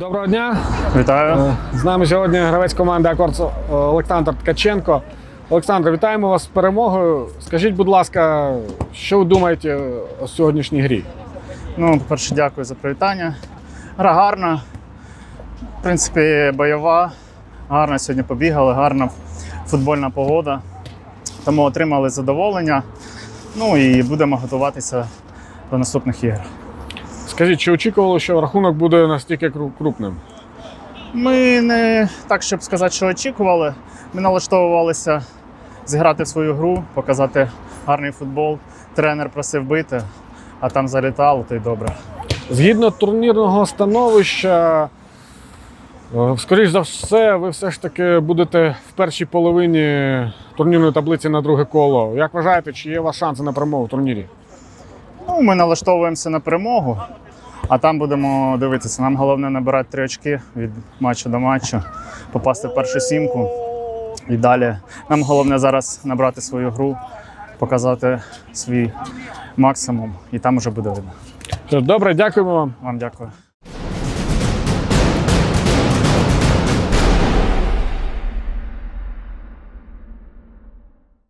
Доброго дня. Вітаю. Е, З нами сьогодні гравець команди Акорд Олександр Ткаченко. Олександр, вітаємо вас з перемогою. Скажіть, будь ласка, що ви думаєте о сьогоднішній грі? Ну, по-перше, дякую за привітання. Гра гарна. В принципі, бойова. Гарно сьогодні побігали, гарна футбольна погода. Тому отримали задоволення. Ну і будемо готуватися до наступних ігор. Скажіть, чи очікували, що рахунок буде настільки крупним? Ми не так, щоб сказати, що очікували. Ми налаштовувалися зіграти в свою гру, показати гарний футбол. Тренер просив бити, а там залітало, то й добре. Згідно турнірного становища, е, скоріш за все, ви все ж таки будете в першій половині турнірної таблиці на друге коло. Як вважаєте, чи є у вас шанси на перемогу в турнірі? Ну, ми налаштовуємося на перемогу, а там будемо дивитися. Нам головне набирати три очки від матчу до матчу, попасти в першу сімку. І далі нам головне зараз набрати свою гру, показати свій максимум, і там уже буде видно. Добре, дякуємо вам. Вам дякую.